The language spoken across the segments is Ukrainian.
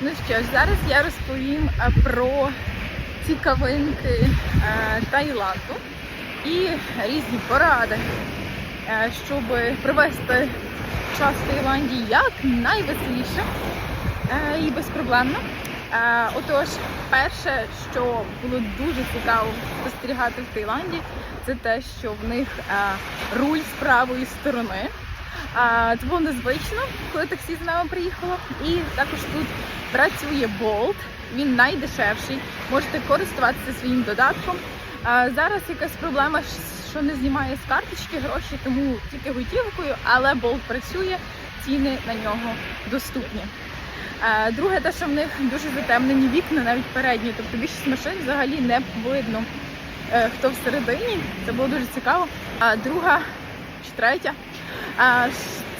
Ну що ж, зараз я розповім е, про цікавинки е, Таїланду і різні поради, е, щоб провести час в Таїланді як найвеселіше і безпроблемно. Отож, перше, що було дуже цікаво спостерігати в Таїланді, це те, що в них руль з правої сторони. Це було незвично, коли таксі з нами приїхало. І також тут працює Bolt, він найдешевший. Можете користуватися своїм додатком. Зараз якась проблема, що не знімає з карточки гроші, тому тільки готівкою, але Bolt працює, ціни на нього доступні. Друге, те, що в них дуже затемнені вікна, навіть передні, тобто більшість машин взагалі не видно, е, хто всередині. Це було дуже цікаво. А друга третя.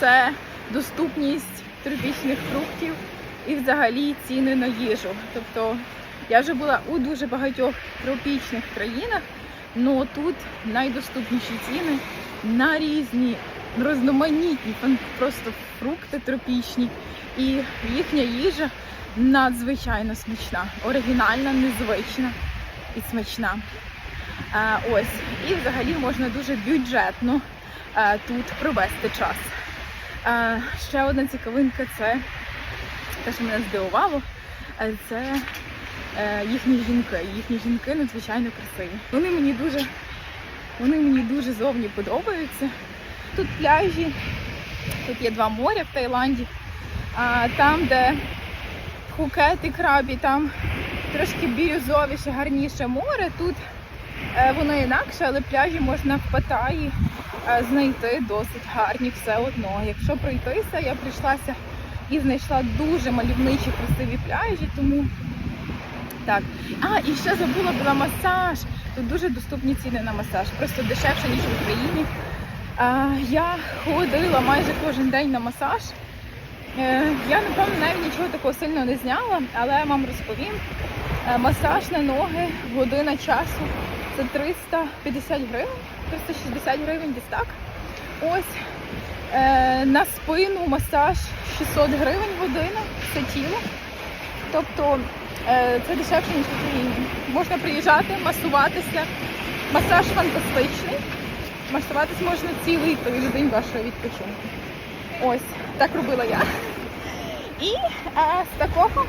Це доступність тропічних фруктів і взагалі ціни на їжу. Тобто я вже була у дуже багатьох тропічних країнах, але тут найдоступніші ціни на різні розноманітні фан- просто фрукти тропічні. І їхня їжа надзвичайно смачна, оригінальна, незвична і смачна. Ось. І взагалі можна дуже бюджетно тут провести час. Е, Ще одна цікавинка це те, що мене здивувало, е, це е, їхні жінки. Їхні жінки надзвичайно красиві. Вони мені дуже, вони мені дуже зовні подобаються. Тут пляжі, тут є два моря в Таїланді, там, де Пхукет і Крабі, там трошки бірюзовіше, гарніше море. Тут Е, Воно інакше, але пляжі можна в Паттайі е, знайти досить гарні все одно. Якщо пройтися, я прийшлася і знайшла дуже мальовничі красиві пляжі, тому так. А, і ще забула про масаж. Тут дуже доступні ціни на масаж, просто дешевше, ніж в Україні. Я ходила майже кожен день на масаж. Е, Я, напевно, навіть нічого такого сильно не зняла, але я вам розповім. Е, Масаж на ноги, година часу це 350 гривень, 360 гривень десь так. Ось е, на спину масаж 600 гривень година, все тіло. Тобто це дешевше, ніж в Україні. Можна приїжджати, масуватися. Масаж фантастичний. Масуватись можна цілий тиждень вашого відпочинку. Ось, так робила я. І е, з такого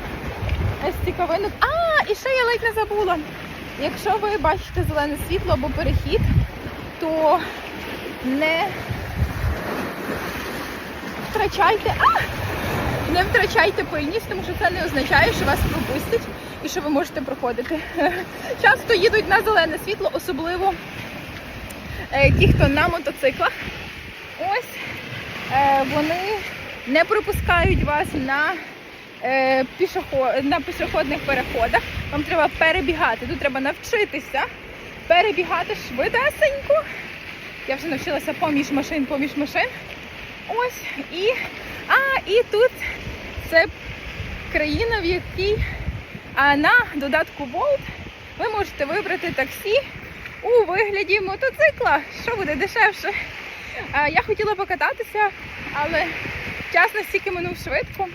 з цікавинок. А, і ще я ледь не забула. Якщо ви бачите зелене світло або перехід, то не втрачайте. А! Не втрачайте пильність, тому що це не означає, що вас пропустять і що ви можете проходити. Часто їдуть на зелене світло, особливо е, ті, хто на мотоциклах. Ось е, вони не пропускають вас на, е, пішохо- на пішохідних переходах. Вам треба перебігати. Тут треба навчитися перебігати швидесенько. Я вже навчилася поміж машин, поміж машин. Ось. І, а, і тут це країна, в якій а на додатку Bolt ви можете вибрати таксі у вигляді мотоцикла, що буде дешевше. Я хотіла покататися, але час настільки минув швидко,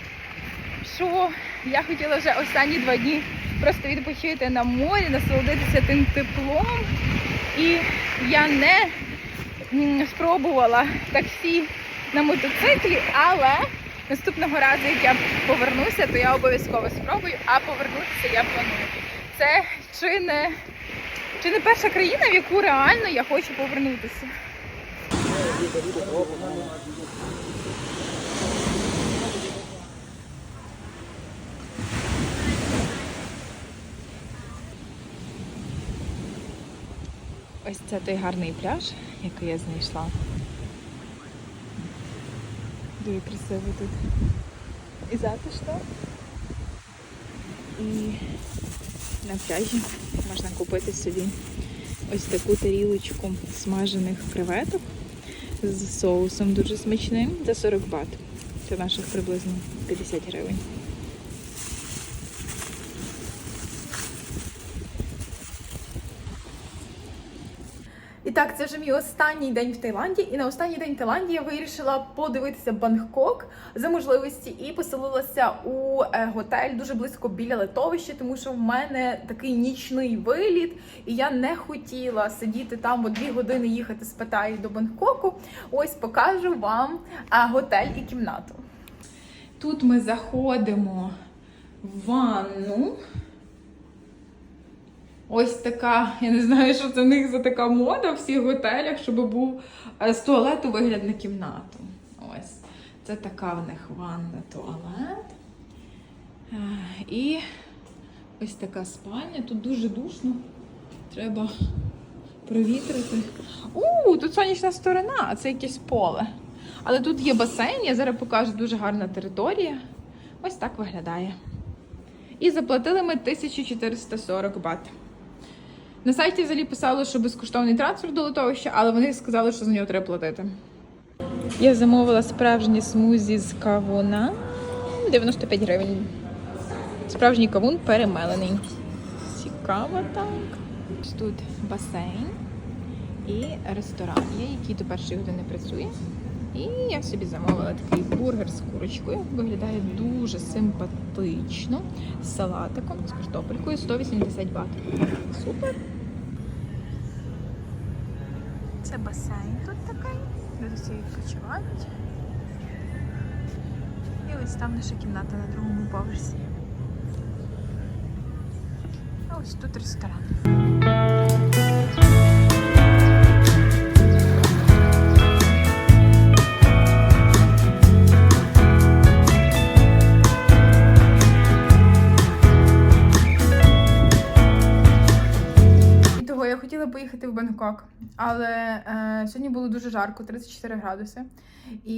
що я хотіла вже останні два дні просто відпочити на морі, насолодитися тим теплом. І я не спробувала таксі на мотоциклі, але наступного разу, як я повернуся, то я обов'язково спробую, а повернутися я планую. Це чи не, чи не перша країна, в яку реально я хочу повернутися. Ось це той гарний пляж, який я знайшла. Дуже красиво тут. І затишно. І на пляжі можна купити собі ось таку тарілочку смажених креветок з соусом дуже смачним за 40 бат. Це наших приблизно 50 гривень. Так, це вже мій останній день в Таїланді, і на останній день в Таїланді я вирішила подивитися Бангкок за можливості і поселилася у е, готель дуже близько біля литовища, тому що в мене такий нічний виліт, і я не хотіла сидіти там, бо дві години їхати з Паттайі до Бангкоку. Ось покажу вам е, готель і кімнату. Тут ми заходимо в ванну. Ось така, я не знаю, що це в них за така мода в всіх готелях, щоб був е, з туалету вигляд на кімнату. Ось. Це така в них ванна туалет. Е, І ось така спальня. Тут дуже душно. Треба провітрити. У, тут сонячна сторона, а це якесь поле. Але тут є басейн, я зараз покажу дуже гарна територія. Ось так виглядає. І заплатили ми 1440 бат. На сайті взагалі писали, що безкоштовний трансфер до литовища, але вони сказали, що за нього треба платити. Я замовила справжні смузі з кавуна 95 гривень. Справжній кавун перемелений. Цікаво так. Тут басейн і ресторан є, який до першої години працює. І я собі замовила такий бургер з курочкою. Виглядає дуже симпатично. З салатиком, з картопелькою 180 бат. Супер. Це басейн тут такий. Люди всі відпочивають. І ось там наша кімната на другому поверсі. А ось тут ресторан. Бангкок, але е, сьогодні було дуже жарко, 34 градуси. І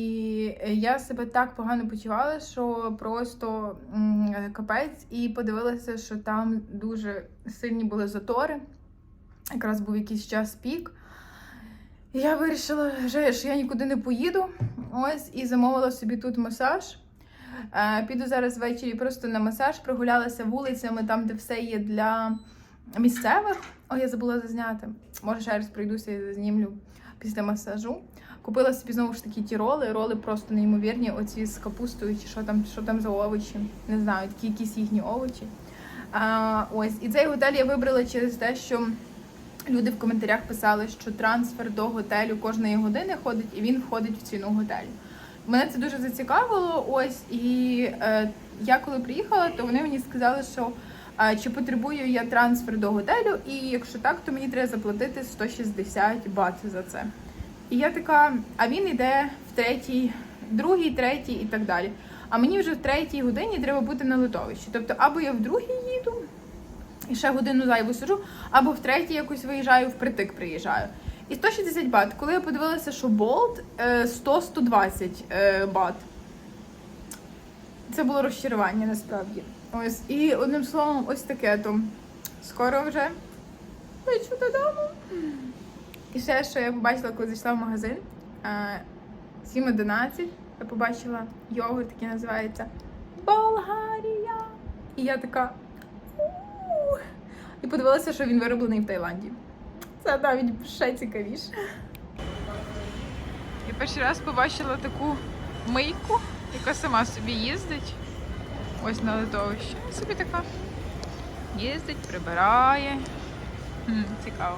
я себе так погано почувала, що просто м, капець, і подивилася, що там дуже сильні були затори. Якраз був якийсь час пік. І я вирішила, що я нікуди не поїду. Ось і замовила собі тут масаж. Е, Піду зараз ввечері просто на масаж, прогулялася вулицями, там, де все є для місцевих. О, я забула зазняти. Може, ще раз пройдуся і зазнімлю після масажу. Купила собі знову ж таки ті роли. Роли просто неймовірні. Оці з капустою, чи що там, що там за овочі. Не знаю, такі якісь їхні овочі. А, ось, і цей готель я вибрала через те, що люди в коментарях писали, що трансфер до готелю кожної години ходить, і він входить в ціну готелю. Мене це дуже зацікавило. Ось і е, я коли приїхала, то вони мені сказали, що чи потребую я трансфер до готелю, і якщо так, то мені треба заплатити 160 бат за це. І я така, а він йде в третій, другій, третій і так далі. А мені вже в третій годині треба бути на литовищі. Тобто, або я в другій їду і ще годину зайву сижу, або в третій якось виїжджаю, впритик приїжджаю. І 160 бат. Коли я подивилася, що болт е, 100-120 е, бат. Це було розчарування насправді. Ось. І одним словом, ось таке то. Скоро вже лечу додому. І ще, що я побачила, коли зайшла в магазин. е, 7.11 я побачила йогурт, який називається Болгарія. І я така. І подивилася, що він вироблений в Таїланді. Це навіть ще цікавіше. Я перший раз побачила таку мийку, яка сама собі їздить. Ось на литовище. Собі така їздить, прибирає. Цікаво.